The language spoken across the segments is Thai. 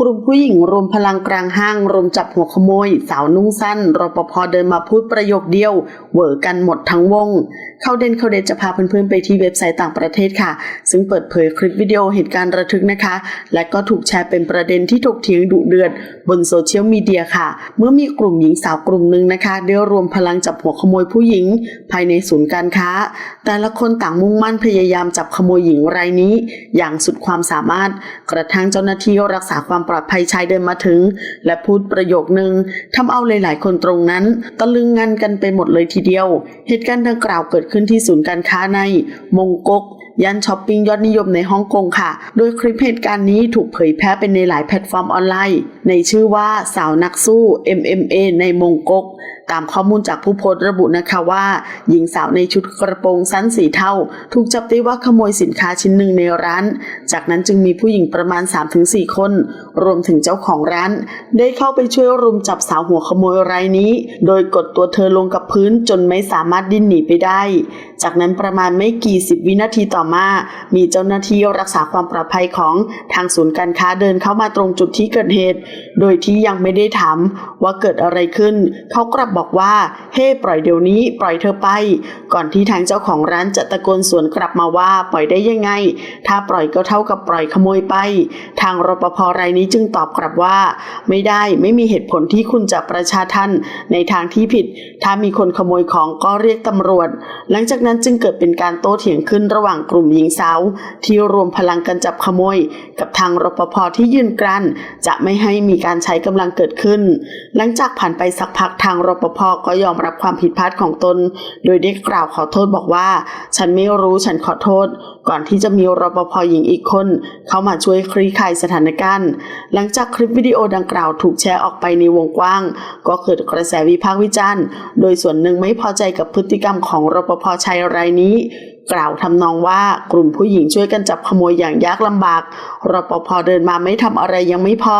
กลุ่มผู้หญิงรวมพลังกลางห้างรวมจับหัวขโมย สาวนุ่งสั้นรปภเดินมาพูดประโยคเดียวเวอร์กันหมดทั้งวง เข้าเด่นเข้าเด่นจะพาเพื่อนๆไปที่เว็บไซต์ต่างประเทศค่ะ ซึ่งเปิดเผยคลิปวิดีโอเหตุการณ์ระทึกนะคะ และก็ถูกแชร์เป็นประเด็นที่ถกเถียงดุเดือด บนโซเชียลมีเดียค่ะ เมื่อมีกลุ่มหญิงสาวกลุ่มหนึ่งนะคะได้รวมพลังจับหัวขโมยผู้หญิง ภายในศูนย์การค้า แต่ละคนต่างมุ่งมั่นพยายามจับขโมยหญิงรายนี้ อย่างสุดความสามารถ กระทั่งเจ้าหน้าที่รักษาความปลอดภัยชายเดินมาถึง และพูดประโยคนึงทำเอาหลาย ๆ คนตรงนั้น ตะลึงงันกันไปหมดเลยทีเดียว เหตุการณ์ดังกล่าวเกิดขึ้นที่ศูนย์การค้าในมงกกย่านช้อปปิ้งยอดนิยมในฮ่องกงค่ะ โดยคลิปเหตุการณ์นี้ถูกเผยแพร่เป็นในหลายแพลตฟอร์มออนไลน์ ในชื่อว่าสาวนักสู้ MMA ในมงกก ตามข้อมูลจากผู้โพสต์ระบุนะคะว่า หญิงสาวในชุดกระโปรงสั้นสีเทาถูกจับได้ว่าขโมยสินค้าชิ้นหนึ่งในร้าน จากนั้นจึงมีผู้หญิงประมาณ 3-4 คน รวมถึงเจ้าของร้าน ได้เข้าไปช่วยรุมจับสาวหัวขโมยรายนี้ โดยกดตัวเธอลงกับพื้นจนไม่สามารถดิ้นหนีไปได้ จากนั้นประมาณไม่กี่สิบวินาทีต่อมา มีเจ้าหน้าที่รักษาความปลอดภัยของทางศูนย์การค้าเดินเข้ามาตรงจุดที่เกิดเหตุ โดยที่ยังไม่ได้ถามว่าเกิดอะไรขึ้น เขากลับบอกว่า เฮ้ปล่อยเดี๋ยวนี้ปล่อยเธอไป ก่อนที่ทางเจ้าของร้านจะตะโกนสวนกลับมาว่าปล่อยได้ยังไง ถ้าปล่อยก็เท่ากับปล่อยขโมยไป ทางรปภรายนี้จึงตอบกลับว่า ไม่ได้ไม่มีเหตุผลที่คุณจะประชาทันในทางที่ผิด ถ้ามีคนขโมยของก็เรียกตำรวจ หลังจากนั้นจึงเกิดเป็นการโต้เถียงขึ้นระหว่างกลุ่มหญิงสาว ที่รวมพลังกันจับขโมย กับทางรปภที่ยืนกรันจะไม่ให้มีการการใช้กำลังเกิดขึ้น หลังจากผ่านไปสักพักทางรปภก็ยอมรับความผิดพลาดของตน โดยได้กล่าวขอโทษบอกว่า ฉันไม่รู้ฉันขอโทษ ก่อนที่จะมีรปภหญิงอีกคน เข้ามาช่วยคลี่คลายสถานการณ์ หลังจากคลิปวิดีโอดังกล่าวถูกแชร์ออกไปในวงกว้าง ก็เกิดกระแสวิพากษ์วิจารณ์ โดยส่วนหนึ่งไม่พอใจกับพฤติกรรมของรปภชายรายนี้ กล่าวทำนองว่ากลุ่มผู้หญิงช่วยกันจับขโมยอย่างยากลำบากรปภเดินมาไม่ทำอะไรยังไม่พอ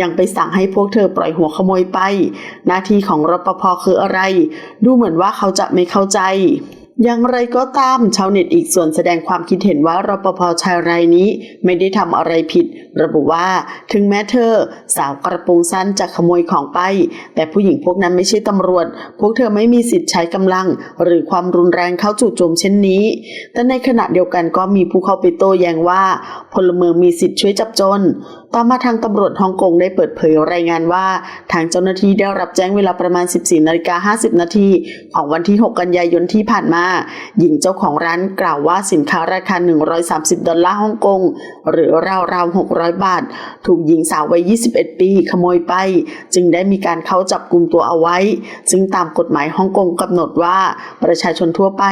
ยังไปสั่งให้พวกเธอปล่อยหัวขโมยไป หน้าที่ของรปภคืออะไร ดูเหมือนว่าเขาจะไม่เข้าใจ อย่างไรก็ตามชาวเน็ตอีกส่วนแสดงความคิดเห็นว่ารปภชายรายนี้ไม่ได้ทำอะไรผิด ระบุว่า ถึงแม้เธอ สาวกระโปรงสั้นจะขโมยของไป แต่ผู้หญิงพวกนั้นไม่ใช่ตำรวจ พวกเธอไม่มีสิทธิ์ใช้กำลัง หรือความรุนแรงเข้าจู่โจมเช่นนี้ แต่ในขณะเดียวกันก็มีผู้เข้าไปโต้แย้งว่า พลเมืองมีสิทธิ์ช่วยจับจร ต่อมาทางตำรวจฮ่องกงได้เปิดเผยรายงานว่า ทางเจ้าหน้าที่ได้รับแจ้งเวลาประมาณ 14นาฬิกา50 นาทีของวันที่ 6 กันยายนที่ผ่านมา หญิงเจ้าของร้านกล่าวว่าสินค้าราคา 130 ดอลลาร์ฮ่องกง หรือราวๆ 600 บาท ถูกหญิงสาววัย 21 ปีขโมยไป จึงได้มีการเข้าจับกลุ่มตัวเอาไว้ ซึ่งตามกฎหมายฮ่องกงกำหนดว่าประชาชนทั่วไป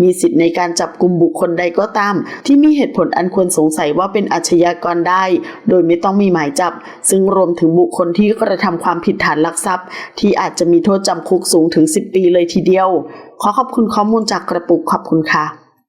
มีสิทธิ์ในการจับกลุ่มบุคคลใดก็ตาม ที่มีเหตุผลอันควรสงสัยว่าเป็นอาชญากรได้ โดยไม่ต้องมีหมายจับ ซึ่งรวมถึงบุคคลที่กระทำความผิดฐานลักทรัพย์ ที่อาจจะมีโทษจำคุกสูงถึง 10 ปีเลยทีเดียว ขอขอบคุณข้อมูลจากกระปุกขอบคุณค่ะ